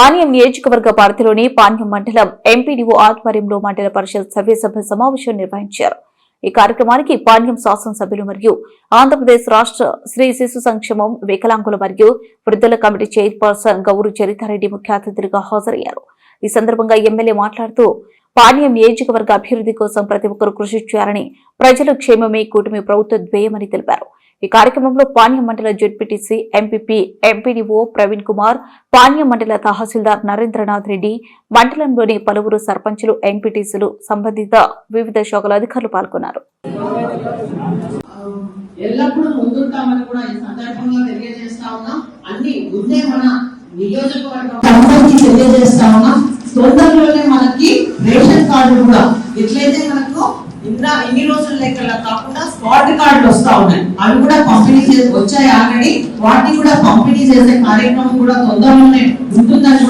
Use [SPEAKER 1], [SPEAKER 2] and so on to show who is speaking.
[SPEAKER 1] పాణ్యం నియోజకవర్గ పరిధిలోని పాణ్యం మండలం ఎంపీడీఓ ఆధ్వర్యంలో మండల పరిషత్ సర్వసభ్య సమావేశం నిర్వహించారు. ఈ కార్యక్రమానికి పాణ్యం శాసనసభ్యులు మరియు ఆంధ్రప్రదేశ్ రాష్ట్ర శ్రీ శిశు సంక్షేమం వికలాంగుల మరియు వృద్ధుల కమిటీ చైర్పర్సన్ గౌరు చరితారెడ్డి ముఖ్య అతిథులుగా హాజరయ్యారు. ఈ సందర్భంగా ఎమ్మెల్యే మాట్లాడుతూ పాణ్యం నియోజకవర్గ అభివృద్ధి కోసం ప్రతి ఒక్కరూ కృషి చేయాలని ప్రజల క్షేమమే కూటమి ప్రభుత్వ ధ్యేయమని తెలిపారు. ఈ కార్యక్రమంలో పాణ్య మండల ZPTC MPP MPDO Praveen Kumar Panya మండల తహసీల్దార్ నరేంద్రనాథ్ రెడ్డి మండలంలోని పలువురు సర్పంచులు ఎంపీటీసీలు సంబంధిత వివిధ శాఖల అధికారులు పాల్గొన్నారు.
[SPEAKER 2] ఎల్లప్పుడూ ముందుంటామని కూడా ఈ సందర్భంగా తెలియజేస్తా ఉన్నాం. అన్ని ముందే మన నియోజకవర్గం తెలియజేస్తా ఉన్నాం. తొందరలోనే మనకి రేషన్ కార్డు కూడా. ఎట్లయితే మనకు ఇంద్రా ఎన్ని రోజుల లెక్కల కాకుండా స్పాట్ కార్డులు వస్తా ఉన్నాయి. అవి కూడా పంపిణీ చేసి వచ్చాయి ఆల్రెడీ? వాటిని కూడా పంపిణీ చేసే కార్యక్రమం కూడా తొందరలోనే ఉంటుందని